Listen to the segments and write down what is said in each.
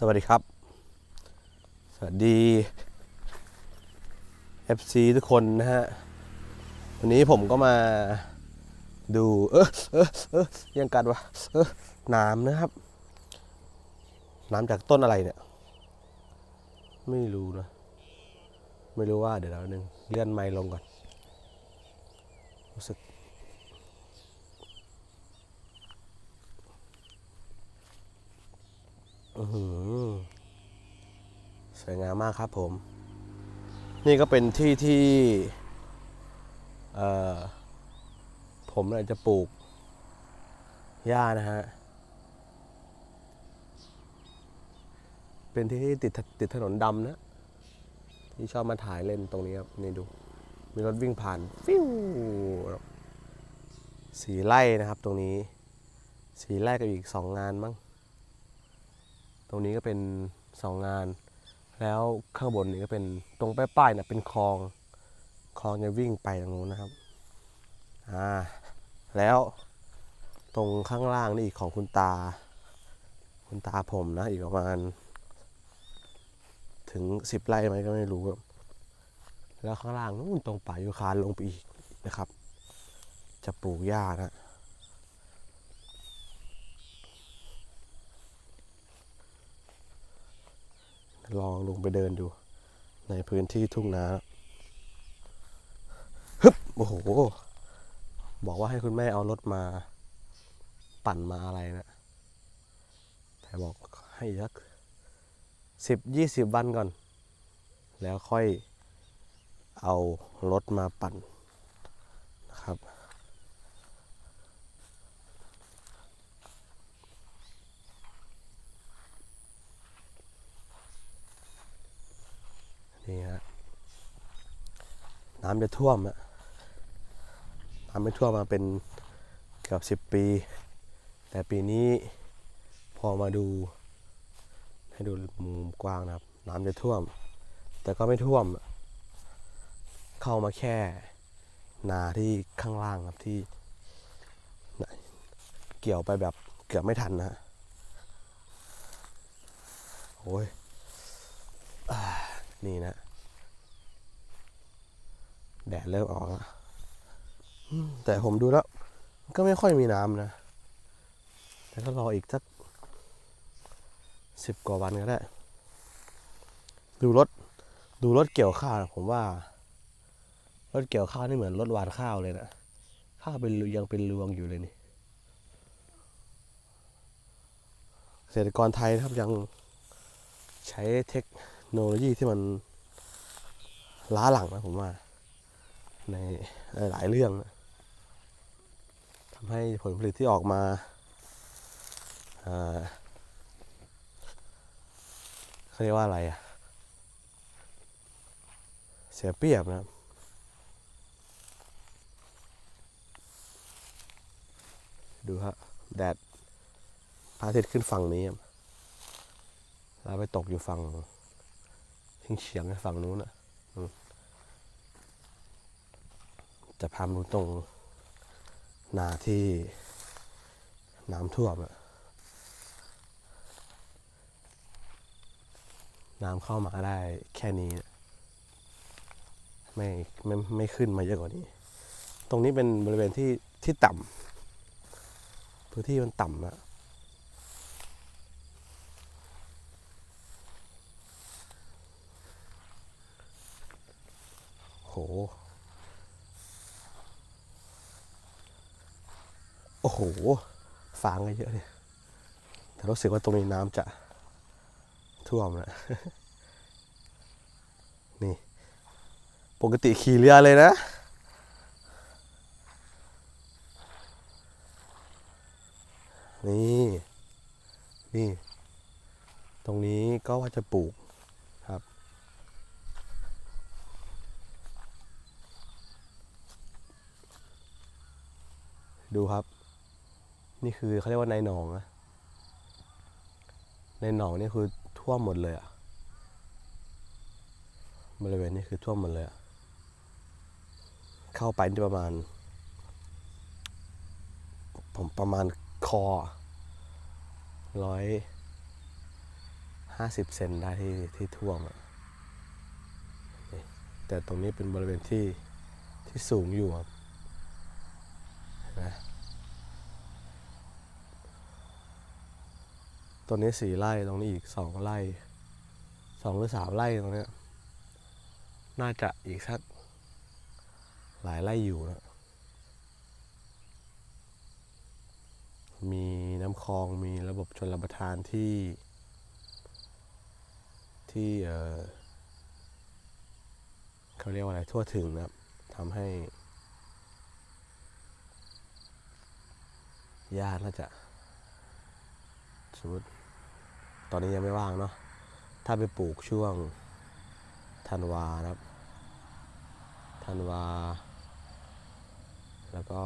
สวัสดีครับ สวัสดี FC ทุกคนนะฮะ วันนี้ผมก็มาดู เออเออเออยังกัดวะเออน้ำนะครับ น้ำจากต้นอะไรเนี่ย ไม่รู้นะ ไม่รู้ว่าเดี๋ยวเราหนึ่งเลื่อนไมค์ลงก่อนรู้สึก อื้อหือ สวยงามมากครับผม นี่ก็เป็นที่ที่ผมเนี่ยจะปลูกหญ้านะฮะ เป็นที่ที่ติดถติดถนนดำนะ ที่ชอบมาถ่ายเล่นตรงนี้ครับ นี่ดู มีรถวิ่งผ่าน ฟิวสีไร่นะครับตรงนี้ สีไร่กับอีกสองงานมั้ง ตรงนี้ก็เป็นสองงาน แล้วข้างบนนี้ก็เป็นตรงป้ายๆนะเป็นคลองคลองจะวิ่งไปตรงนู้นนะครับอ่าแล้วตรงข้างล่างนี่อีกของคุณตา คุณตาผมนะอีกประมาณ ถึงสิบไร่ไหมก็ไม่รู้ แล้วข้างล่างนู้นตรงป่ายูคาลงไปอีกนะครับ จะปลูกหญ้านะ ลองลงไปเดินดู ในพื้นที่ทุ่งนาฮึบโอ้โห บอกว่าให้คุณแม่เอารถมา ปั่นมาอะไรนะ แต่บอกให้สักสิบยี่สิบวันก่อน แล้วค่อยเอารถมาปั่นนะครับ นี่ฮะ น้ำจะท่วมอะน้ำไม่ท่วมมาเป็นเกือบสิบปี แต่ปีนี้พอมาดู ให้ดูมุมกว้างนะครับ น้ำจะท่วม แต่ก็ไม่ท่วม เข้ามาแค่นาที่ข้างล่างครับที่เกี่ยวไปแบบเกือบไม่ทันนะฮะโอ้ยนี่นะ แดดเริ่มออกแล้วแต่ผมดูแล้ว ก็ไม่ค่อยมีน้ำนะ แต่ก็รออีกสักสิบกว่าวันก็ได้ ดูรถ ดูรถเกี่ยวข้าวนะผมว่า รถเกี่ยวข้าวนี่เหมือนรถหวานข้าวเลยนะ ข้าวเป็นยังเป็นรวงอยู่เลยนี่ เกษตรกรไทยนะครับยังใช้เทคโนโลยีที่มันล้าหลังนะผมว่า ในหลายเรื่องนะทำให้ผลผลิตที่ออกมาเขาเรียกว่าอะไรอะเสียเปรียบนะดูฮะแดดพระอาทิตย์ขึ้นฝั่งนี้แล้วไปตกอยู่ฝั่งทิ้งเฉียงฝั่งนู้นอะอืม จะพามาดูตรงนาที่น้ำท่วมอะน้ำเข้ามาได้แค่นี้นะไม่ไม่ไม่ขึ้นมาเยอะกว่านี้ ตรงนี้เป็นบริเวณที่ที่ต่ำพื้นที่มันต่ำอะโห อ้โหฟางก็เยอะเนี่ยแต่รู้สึกว่าตรงนี้น้ำจะท่วมนะนี่ ปกติขี่เรือเลยนะนี่นี่ ตรงนี้ก็ว่าจะปลูกครับ ดูครับ นี่คือเขาเรียกว่าในหนองนะในหนองนี่คือท่วมหมดเลยอะบริเวณนี้คือท่วมหมดเลยอะเข้าไปนี่ประมาณ ผมประมาณคอร้อยห้าสิบเซนได้ที่ที่ท่วมอะแต่ตรงนี้เป็นบริเวณที่ที่สูงอยู่ครับนไหม ตรงนี้สี่ไร่ตรงนี้อีกสองไร่สองหรือสามไร่ตรงเนี้ยน่าจะอีกสักหลายไร่อยู่นะมีน้ำคลองมีระบบชนรับประทานที่ ที่เออเขาเรียกว่าอะไรทั่วถึงนะครับทำให้ญาติน่าจะ สมมติตอนนี้ยังไม่ว่างเนาะถ้าไปปลูกช่วงธันวาครับธันวา แล้วก็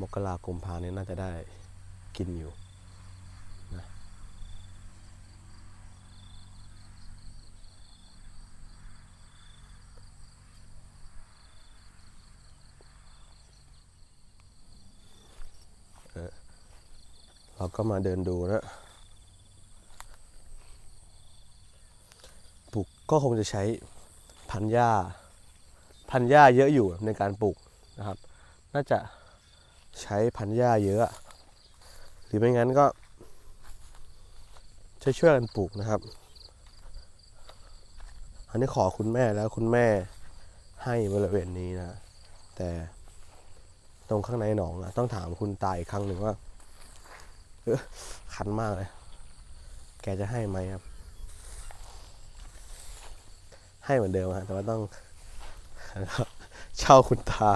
มกรากุมพาเนี่ยน่าจะได้กินอยู่นะเออ เราก็มาเดินดูนะปลูกก็คงจะใช้พันหญ้า พันหญ้าเยอะอยู่ในการปลูกนะครับ น่าจะใช้พันหญ้าเยอะ หรือไม่งั้นก็ช่วยช่วยๆกันปลูกนะครับ อันนี้ขอคุณแม่แล้วคุณแม่ให้บริเวณนี้นะ แต่ตรงข้างในหนองอะต้องถามคุณตายอีกครั้งหนึ่งว่า คันมากเลย แกจะให้ไหมครับ ให้เหมือนเดิมฮะแต่ว่าต้องเช่าคุณตา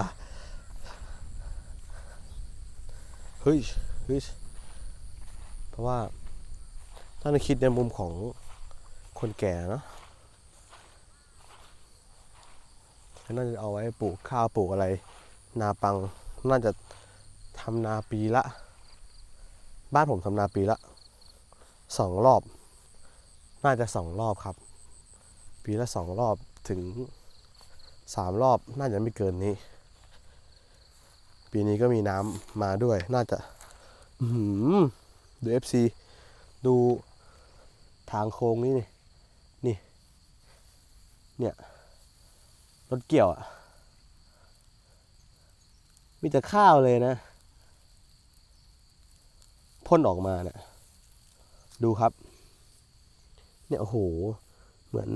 เฮ้ยเฮ้ยเพราะว่าถ้าในคิดในมุมของคนแก่เนาะก็น่าจะเอาไว้ปลูกข้าวปลูกอะไร นาปัง น่าจะทำนาปีละ บ้านผมทำนาปีละสองรอบ น่าจะสองรอบครับ ปีละสองรอบถึงสามรอบน่าจะไม่เกินนี้ ปีนี้ก็มีน้ำมาด้วย น่าจะอื้อหือดูทางโค้งนี่นี่นี่ เนี่ย รถเกี่ยวอะ มีแต่ข้าวเลยนะ พ่นออกมาเนี่ยดูครับ เนี่ยโอ้โห เหมือน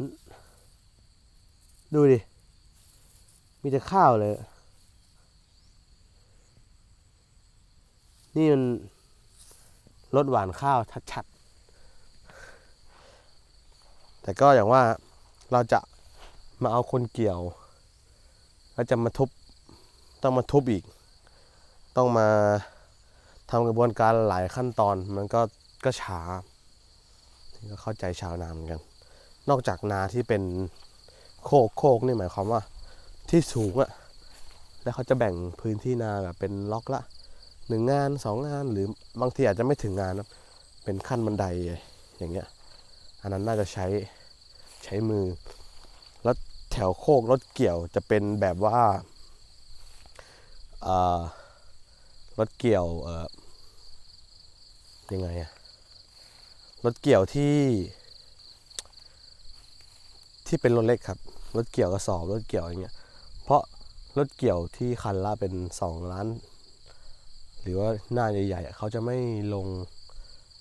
ดูดิ มีแต่ข้าวเลย นี่มันรถหวานข้าวชัดๆ แต่ก็อย่างว่าเราจะมาเอาคนเกี่ยว แล้วจะมาทุบ ต้องมาทุบอีก ต้องมา ทำกระบวนการหลายขั้นตอนมันก็ก็ช้านี่ก็เข้าใจชาวนาเหมือนกัน นอกจากนาที่เป็นโคกโคกนี่หมายความว่า ที่สูงอะแล้วเขาจะแบ่งพื้นที่นาแบบเป็นล็อกละหนึ่งงานสองงานหรือบางทีอาจจะไม่ถึงงานนะเป็นขั้นบันไดอย่างเงี้ย อันนั้นน่าจะใช้ใช้มือ แล้วแถวโคกรถเกี่ยวจะเป็นแบบว่าอ่อ รถเกี่ยวเออยังไงอะรถเกี่ยวที่ ที่เป็นรถเล็กครับ รถเกี่ยวกระสอบรถเกี่ยวอย่างเงี้ย เพราะรถเกี่ยวที่คันละเป็นสองล้าน หรือว่าหน้าใหญ่ๆเขาจะไม่ลง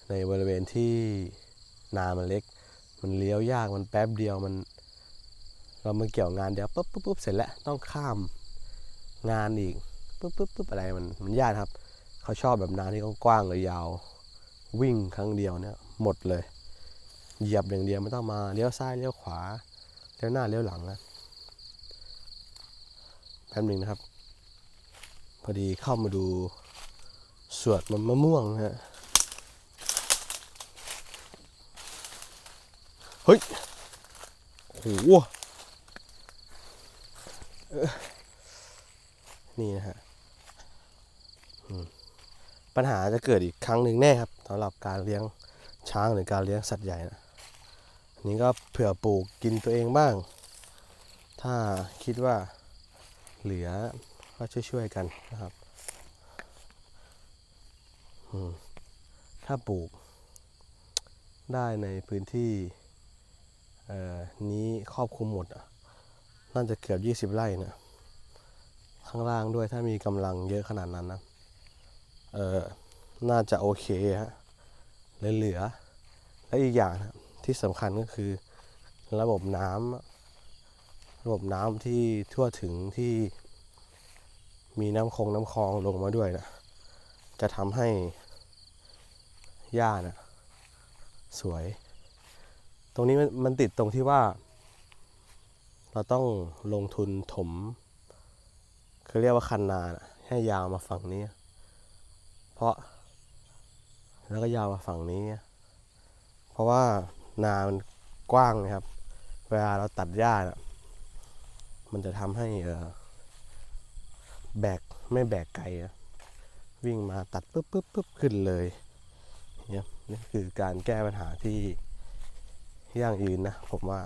ในบริเวณที่นามันเล็ก มันเลี้ยวยากมันแป๊บเดียวมันเรามาเกี่ยวงานเดียวปุ๊บปุ๊บปุ๊บเสร็จแล้วต้องข้ามงานอีก ปุ๊บปุ๊บปุ๊บอะไรมันมันยากครับ เขาชอบแบบนาที่กว้างๆเลยยาว วิ่งครั้งเดียวเนี่ยหมดเลย เหยียบอย่างเดียวไม่ต้องมาเลี้ยวซ้ายเลี้ยวขวาเลี้ยวหน้าเลี้ยวหลังนะแป๊บหนึ่งนะครับ พอดีเข้ามาดูสวนมันมะม่วงนะฮะเฮ้ยโหเอ้อนี่นะฮะ ปัญหาจะเกิดอีกครั้งหนึ่งแน่ครับสำหรับการเลี้ยงช้างหรือการเลี้ยงสัตว์ใหญ่นะนี้ก็เผื่อปลูกกินตัวเองบ้าง ถ้าคิดว่าเหลือก็ช่วยๆกันนะครับถ้าปลูกได้ในพื้นที่นี้ครอบคลุมหมดน่าจะเกือบ 20 ไร่นะข้างล่างด้วยถ้ามีกำลังเยอะขนาดนั้นนะ เออน่าจะโอเคฮะเหลือๆและอีกอย่างนะที่สำคัญก็คือระบบน้ำระบบน้ำที่ทั่วถึงที่มีน้ำคงน้ำคลองลงมาด้วยนะจะทำให้หญ้านะสวย ตรงนี้มันมันติดตรงที่ว่า เราต้องลงทุนถมเขาเรียกว่าคันนานะให้ยาวมาฝั่งนี้ ราะ แล้วก็ยาวมาฝั่งนี้ เพราะว่านามันกว้างนะครับ เวลาเราตัดหญ้านะมันจะทำให้เออแบกไม่แบกไกลวิ่งมาตัดปุ๊บปุ๊บปุ๊บขึ้นเลยเนี่ยนี่คือการแก้ปัญหาที่ยั่งยืนนะผมว่า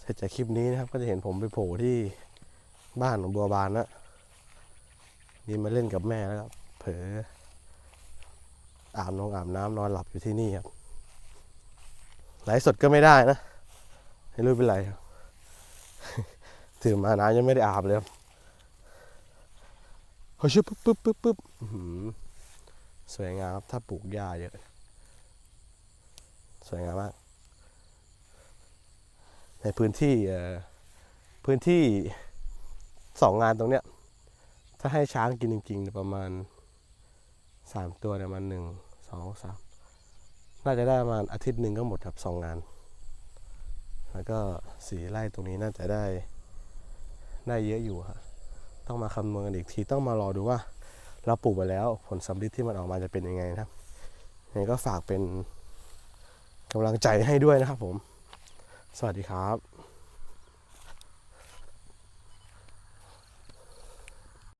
เสร็จจากคลิปนี้นะครับก็จะเห็นผมไปโผล่ที่บ้านของบัวบานนะ นี่มาเล่นกับแม่แล้วก็เผลออาบนงอาบน้ำนอนหลับอยู่ที่นี่ครับไลฟ์สดก็ไม่ได้นะไม่รู้เป็นไรครับตื่นมาน้ำยังไม่ได้อาบเลยครับเฮ้ยปุ๊บปุ๊บปุ๊บปุ๊บอื้อหือสวยงามครับถ้าปลูกหญ้าเยอะ สวยงามมาก ในพื้นที่พื้นที่สองงานตรงเนี้ย ถ้าให้ช้างกินจริงๆประมาณสามตัวเนี่ยมันหนึ่งสองสามน่าจะได้ประมาณอาทิตย์หนึ่งก็หมดครับสองงาน แล้วก็สีไร่ตรงนี้น่าจะได้ได้เยอะอยู่ฮะต้องมาคำนวณกันอีกทีต้องมารอดูว่า เราปลูกไปแล้วผลสำลิดที่มันออกมาจะเป็นยังไงนะครับยังไงก็ฝากเป็นกำลังใจให้ด้วยนะครับผม สวัสดีครับ